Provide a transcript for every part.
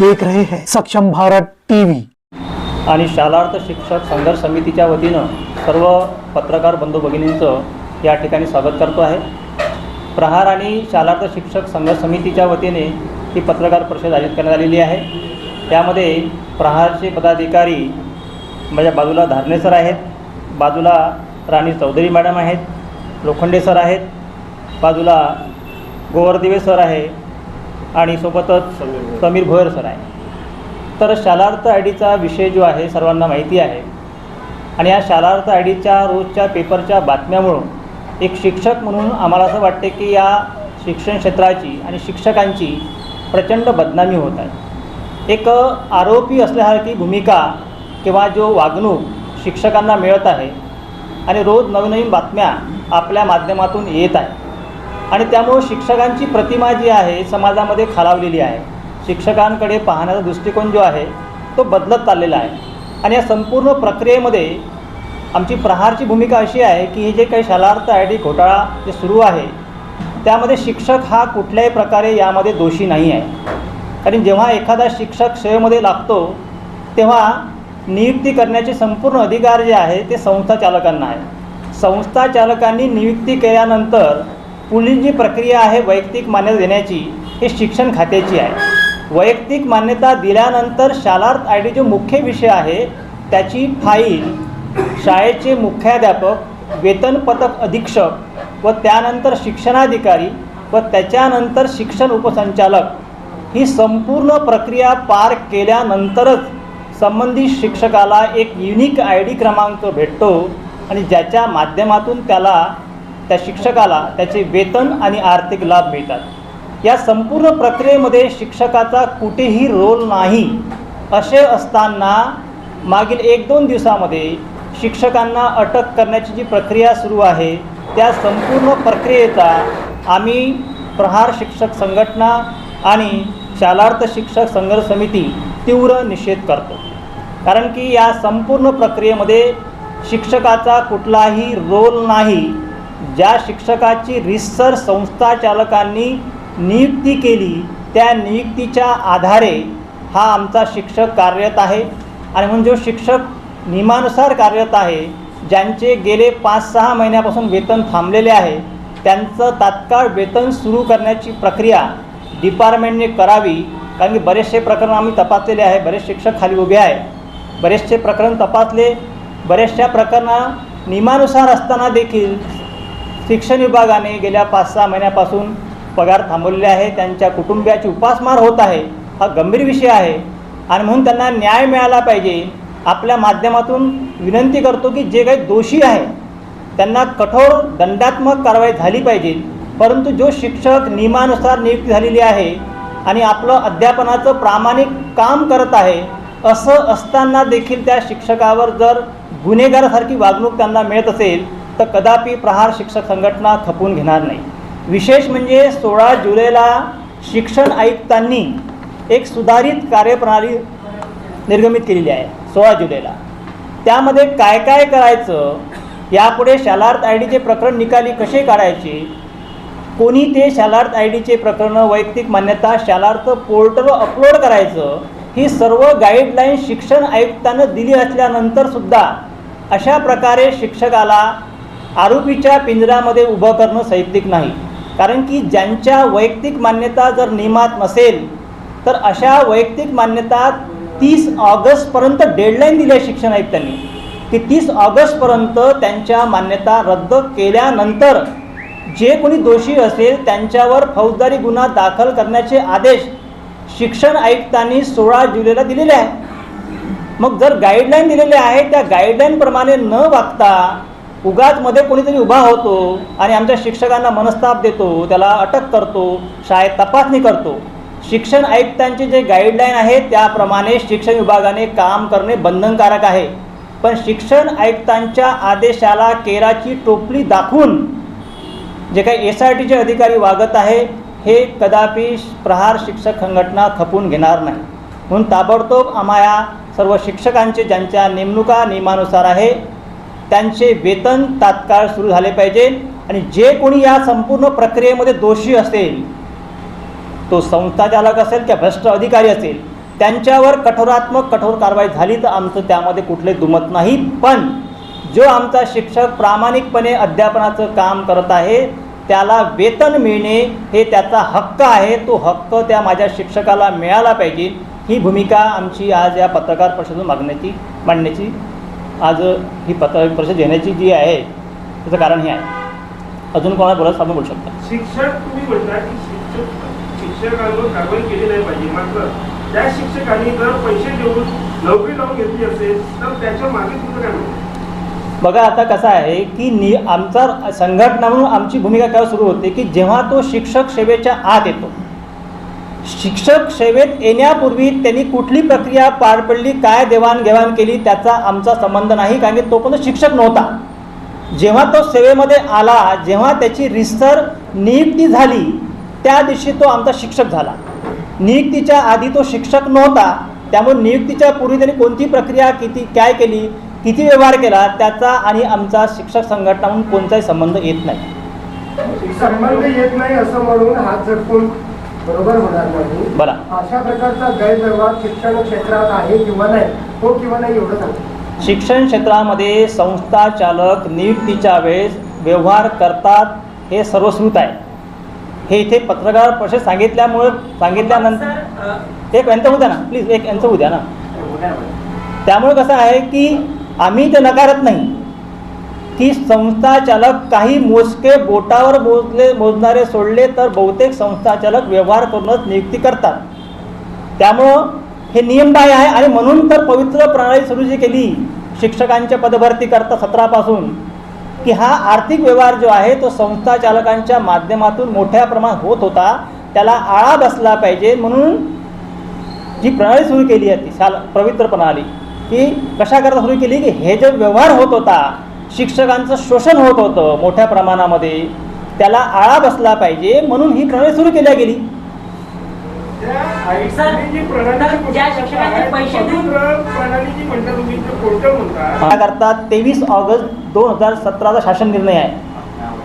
देख रहे हैं। सक्षम भारत टीवी। आणि शालार्थ शिक्षक संघर्ष समितीच्या वतीनं सर्व पत्रकार बंधू भगिनींचं या ठिकाणी स्वागत करतो आहे. प्रहार आणि शालार्थ शिक्षक संघर्ष समितीच्या वतीने ही पत्रकार परिषद आयोजित करण्यात आलेली आहे. त्यामध्ये प्रहारचे पदाधिकारी माझ्या बाजूला धारणे सर आहेत बाजूला राणी चौधरी मॅडम आहेत लोखंडे सर आहेत बाजूला गोवर्दिवे सर आहे आणि सोबतच समीर भोयर सर आहे. तर शालार्थ आय डीचा विषय जो आहे सर्वांना माहिती आहे. आणि या शालार्थ आय डीच्या रोजच्या पेपरच्या बातम्यामुळं एक शिक्षक म्हणून आम्हाला असं वाटते की या शिक्षण क्षेत्राची आणि शिक्षकांची प्रचंड बदनामी होत आहे. एक आरोपी असल्यासारखी भूमिका किंवा जो वागणूक शिक्षकांना मिळत आहे आणि रोज नवनवीन बातम्या आपल्या माध्यमातून येत आहे. आणि त्यामुळं शिक्षकांची प्रतिमा जी आहे समाजामध्ये खालावलेली आहे. शिक्षकांकडे पाहण्याचा दृष्टिकोन जो आहे तो बदलत चाललेला आहे. आणि या संपूर्ण प्रक्रियेमध्ये आमची प्रहारची भूमिका अशी आहे की हे जे काही शालार्थ आय टी घोटाळा जे सुरू आहे त्यामध्ये शिक्षक हा कुठल्याही प्रकारे यामध्ये दोषी नाही आहे. कारण जेव्हा एखादा शिक्षक सेवेमध्ये लागतो तेव्हा नियुक्ती करण्याचे संपूर्ण अधिकार जे आहे ते संस्था चालकांना आहे. संस्था चालकांनी नियुक्ती केल्यानंतर पुढील जी प्रक्रिया आहे वैयक्तिक मान्यता देण्याची हे शिक्षण खात्याची आहे. वैयक्तिक मान्यता दिल्यानंतर शालार्थ आय डी जो मुख्य विषय आहे त्याची फाईल शाळेचे मुख्याध्यापक वेतन पथक अधीक्षक व त्यानंतर शिक्षणाधिकारी व त्याच्यानंतर शिक्षण उपसंचालक ही संपूर्ण प्रक्रिया पार केल्यानंतरच संबंधित शिक्षकाला एक युनिक आय डी क्रमांक भेटतो आणि ज्याच्या माध्यमातून त्याला त्या शिक्षकाला त्याचे वेतन आणि आर्थिक लाभ मिळतात. या संपूर्ण प्रक्रियेमध्ये शिक्षकाचा कुठेही रोल नाही असे असताना मागील एक दोन दिवसामध्ये शिक्षकांना अटक करण्याची जी प्रक्रिया सुरू आहे त्या संपूर्ण प्रक्रियेचा आम्ही प्रहार शिक्षक संघटना आणि शालार्थ शिक्षक संघर्ष समिती तीव्र निषेध करतो. कारण की या संपूर्ण प्रक्रियेमध्ये शिक्षकाचा कुठलाही रोल नाही ज्या शिक्षकाची रिसर संस्था चालकांनी नियुक्ती केली त्या नियुक्तीच्या आधारे हा आमचा शिक्षक कार्यरत आहे. आणि म्हणून जो शिक्षक नियमानुसार कार्यरत आहे ज्यांचे गेले पाच सहा महिन्यापासून वेतन थांबलेले आहे त्यांचं तात्काळ वेतन सुरू करण्याची प्रक्रिया डिपार्टमेंटने करावी कारण की बरेचसे प्रकरण आम्ही तपासलेले आहे बरेच शिक्षक खाली उभे आहे. बरेचसे प्रकरण तपासले बऱ्याचशा प्रकरणा नियमानुसार असताना देखील शिक्षण विभागाने गेल्या पाच सहा महिन्यापासून पगार थांबवलेले आहे. त्यांच्या कुटुंबियाची उपासमार होत आहे. हा गंभीर विषय आहे. आणि म्हणून त्यांना न्याय मिळाला पाहिजे. आपल्या माध्यमातून विनंती करतो की जे काही दोषी आहे त्यांना कठोर दंडात्मक कारवाई झाली पाहिजे. परंतु जो शिक्षक नियमानुसार नियुक्ती झालेली आहे आणि आपलं अध्यापनाचं प्रामाणिक काम करत आहे असं असताना देखील त्या शिक्षकावर जर गुन्हेगारासारखी वागणूक त्यांना मिळत असेल तर कदापि प्रहार शिक्षक संघटना खपून घेणार नाही. विशेष म्हणजे सोळा जुलैला शिक्षण आयुक्तांनी एक सुधारित कार्यप्रणाली निर्गमित केलेली आहे सोळा जुलैला. त्यामध्ये काय काय करायचं यापुढे शालार्थ आय डीचे प्रकरण निकाली कसे काढायचे कोणी ते शालार्थ आय डीचे प्रकरणं वैयक्तिक मान्यता शालार्थ पोर्टलवर अपलोड करायचं ही सर्व गाईडलाईन शिक्षण आयुक्तानं दिली असल्यानंतरसुद्धा अशा प्रकारे शिक्षकाला आरोपीच्या पिंजऱ्यामध्ये उभं करणं साहित्यिक नाही. कारण की ज्यांच्या वैयक्तिक मान्यता जर नियमात नसेल तर अशा वैयक्तिक मान्यता तीस ऑगस्टपर्यंत डेडलाईन दिली आहे शिक्षण आयुक्तांनी. की तीस ऑगस्टपर्यंत त्यांच्या मान्यता रद्द केल्यानंतर जे कोणी दोषी असेल त्यांच्यावर फौजदारी गुन्हा दाखल करण्याचे आदेश शिक्षण आयुक्तांनी सोळा जुलैला दिलेले आहे मग जर गाईडलाईन दिलेले आहे त्या गाईडलाईनप्रमाणे न वागता उगाच मध्ये कोणीतरी उभा होतो आणि आमच्या शिक्षकांना मनस्ताप देतो त्याला अटक करतो शाळेत तपासणी करतो. शिक्षण आयुक्तांचे जे गाईडलाईन आहे त्याप्रमाणे शिक्षण विभागाने काम करणे बंधनकारक आहे. पण शिक्षण आयुक्तांच्या आदेशाला केराची टोपली दाखवून जे काही एस आय टीचे अधिकारी वागत आहे हे कदापि प्रहार शिक्षक संघटना खपून घेणार नाही. म्हणून ताबडतोब आम्हा सर्व शिक्षकांचे ज्यांच्या नेमणुका नियमानुसार आहे त्यांचे वेतन तात्काळ सुरू झाले पाहिजे. आणि जे कोणी या संपूर्ण प्रक्रियेमध्ये दोषी असेल तो संस्थाचालक असेल किंवा भ्रष्ट अधिकारी असेल त्यांच्यावर कठोरात्मक कठोर कारवाई झाली तर आमचं त्यामध्ये कुठले दुमत नाही. पण जो आमचा शिक्षक प्रामाणिकपणे अध्यापनाचं काम करत आहे त्याला वेतन मिळणे हे त्याचा हक्क आहे. तो हक्क त्या माझ्या शिक्षकाला मिळाला पाहिजे. ही भूमिका आमची आज या पत्रकार परिषदेतून मागण्याची मांडण्याची आज ही पत्रकार परिषद घेण्याची जी आहे त्याचं कारण हे आहे. अजून कोणाला बोलायचं आपण बोलू शकता. शिक्षक तुम्ही म्हणता की शिक्षक शिक्षकांवर कारवाई केली नाही पाहिजे. मात्र त्या शिक्षकांनी जर पैसे देऊन नोकरी लावून घेतली असेल तर त्याच्यामागे तुमचं काय? बघा आता कसं आहे की नि आमचा संघटना म्हणून आमची भूमिका काय सुरू होते की जेव्हा तो शिक्षक सेवेच्या आत येतो शिक्षक सेवेत येण्यापूर्वी त्यांनी कुठली प्रक्रिया पार पडली काय देवाणघेवाण केली त्याचा आमचा संबंध नाही कारण की तो पण शिक्षक नव्हता. जेव्हा तो सेवेमध्ये आला जेव्हा त्याची रिसर नियुक्ती झाली त्या दिवशी तो आमचा शिक्षक झाला. नियुक्तीच्या आधी तो शिक्षक नव्हता त्यामुळे नियुक्तीच्या पूर्वी त्यांनी कोणती प्रक्रिया किती काय केली किती व्यवहार केला त्याचा आणि आमचा शिक्षक संघटना म्हणून कोणताही संबंध येत नाही. संबंध येत नाही असं म्हणून हात झटकून बरोबर होणार नाही अशा प्रकारचा गैरव्यवहार शिक्षण क्षेत्रात आहे किंवा नाही हो किंवा नाही एवढं शिक्षण क्षेत्रामध्ये संस्था चालक नियुक्तीच्या वेळेस व्यवहार करतात हे सर्वश्रुत आहे. हे इथे पत्रकार परिषद सांगितल्यामुळं सांगितल्यानंतर एक यांचं उद्या ना प्लीज एक यांचं उद्या ना. त्यामुळे कसं आहे की आम्ही ते नकारत नाही. की संस्थाचालक काही मोजके बोटावर मोजले मोजणारे सोडले तर बहुतेक संस्थाचालक व्यवहार करूनच नियुक्ती करतात. त्यामुळं हे नियमबाह्य आहे आणि म्हणून तर पवित्र प्रणाली सुरू जी केली शिक्षकांच्या पदभरती करता सत्रापासून की हा आर्थिक व्यवहार जो आहे तो संस्था चालकांच्या माध्यमातून मोठ्या प्रमाणात होत होता त्याला आळा बसला पाहिजे. म्हणून जी प्रणाली सुरू केली आहे ती शाल पवित्र प्रणाली की कशाकरता सुरू केली की हे जे व्यवहार होत होता शिक्षकांचं शोषण होत होतं मोठ्या प्रमाणामध्ये. त्याला आळा बसला पाहिजे म्हणून ही प्रणाली सुरू केल्या गेली. त्या आईसाठी जी प्रणाली ज्या शिक्षकांचे पैसे देऊन- पवित्र प्रणाली जी म्हणता तुम्ही ते पोर्टल म्हणता त्याकरता तेवीस ऑगस्ट दोन हजार सतराचा शासन निर्णय आहे.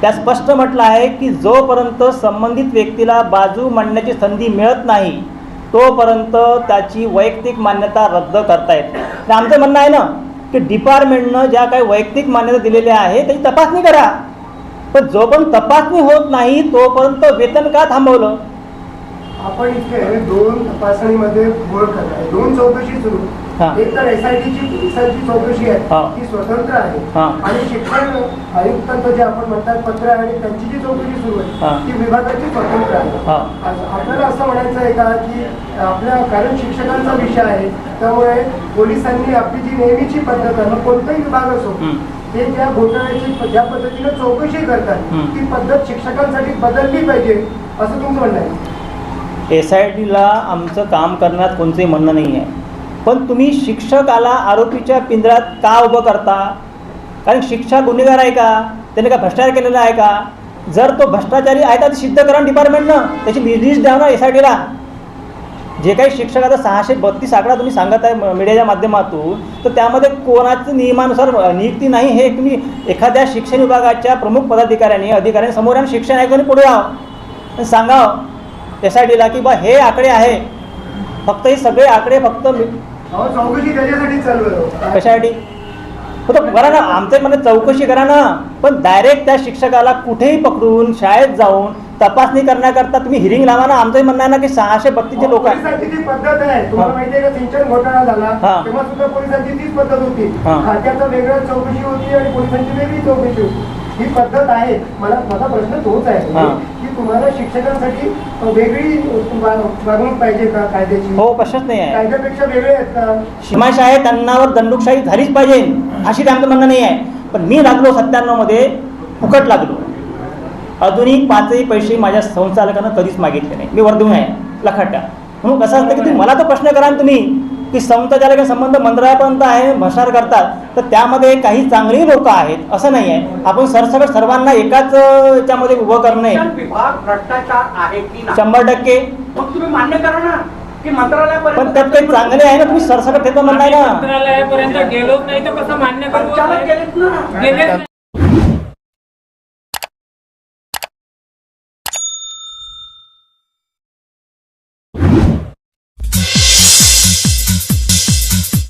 त्या स्पष्ट म्हटलं आहे की जोपर्यंत संबंधित व्यक्तीला बाजू मांडण्याची संधी मिळत नाही तोपर्यंत त्याची वैयक्तिक मान्यता रद्द करता येते आमचं म्हणणं आहे ना की डिपार्टमेंटनं ज्या काही वैयक्तिक मान्यता दिलेल्या आहे त्याची तपासणी करा. पण जोपर्यंत तपासणी होत नाही तोपर्यंत वेतन का थांबवलं? आपण इथे दोन तपासणीमध्ये बोर्ड करताय दोन चौकशी सुरू. एक तर एसआयटीची पोलिसांची चौकशी हा. आहे ती स्वतंत्र आहे. आणि शिक्षण आयुक्तांचं जे आपण म्हणतात पत्र आहे आणि त्यांची जी चौकशी सुरू. आहे ती विभागाची स्वतंत्र आहे आपल्याला असं म्हणायचं आहे का की आपल्या कारण शिक्षकांचा विषय आहे त्यामुळे पोलिसांनी आपली जी नेहमीची पद्धत आहे कोणताही विभाग असो. ते ज्या घोटाळ्याची ज्या पद्धतीने चौकशी करतात. ती पद्धत शिक्षकांसाठी बदलली पाहिजे असं तुमचं म्हणणं आहे एस आय टीला आमचं काम करण्यात कोणतंही म्हणणं नाही आहे पण तुम्ही शिक्षकाला आरोपीच्या पिंजऱ्यात का उभं करता? कारण शिक्षक गुन्हेगार आहे का? त्याने का भ्रष्टाचार केलेला आहे का? जर तो भ्रष्टाचारी आहे तर सिद्ध करा डिपार्टमेंटनं त्याची लिस्ट द्या ना एस आय टीला जे काही शिक्षक आता सहाशे बत्तीस आकडा तुम्ही सांगत आहे मीडियाच्या माध्यमातून तर त्यामध्ये कोणाचं नियमानुसार नियुक्ती नाही हे तुम्ही एखाद्या शिक्षण विभागाच्या प्रमुख पदाधिकाऱ्यांनी अधिकाऱ्यांनी समोर शिक्षण आयोगाने पुढे यावं. सांगावं. टीला की बा हे आकडे आहे. फक्त हे सगळे आकडे फक्त चौकशी त्याच्यासाठी चालू कशासाठी? फक्त करा ना आमचं म्हणणं चौकशी करा ना. पण डायरेक्ट त्या शिक्षकाला कुठेही पकडून शाळेत जाऊन तपासणी करण्याकरता तुम्ही हिरिंग लावा ना. आमचंही म्हणणं आहे ना की सहाशे बत्तीसचे लोक आहेत हा. पद्धत आहे. मला माझा प्रश्न तोच आहे. की तुम्हाला शिक्षकांसाठी वेगळी वागणूक पाहिजे का कायद्याची? हो प्रश्नच नाही आहे. कायद्यापेक्षा वेगळे आहेत का? सीमाशाही आहे त्यांनावर दंडुकशाही झालीच पाहिजे अशी आमचं म्हणणं नाही आहे. पण मी लागलो सत्त्याण्णवमध्ये फुकट लागलो. अजूनही पाचही पैसे माझ्या संचालकानं कधीच मागितले नाही. मी वर्धून आहे ठेवा म्हणून कसं असतं की तुम्ही मला तो प्रश्न करा तुम्ही. की संचालक संबंध मंत्रालयापर्यंत आहे भ्रष्टाचार करतात. तर त्यामध्ये काही चांगली लोक आहेत असं नाही आहे. आपण सरसकट सर्वांना एकाच अं, याच्यामध्ये उभं करणे शिक्षण विभाग भ्रष्टाचार आहे की नाही? शंभर टक्के. मान्य करा ना की मंत्रालयापर्यंत पण त्यात काही चांगले आहे ना तुम्ही सरसकट म्हणणं आहे ना मंत्रालयापर्यंत गेलोच नाही तर कसं मान्य करू?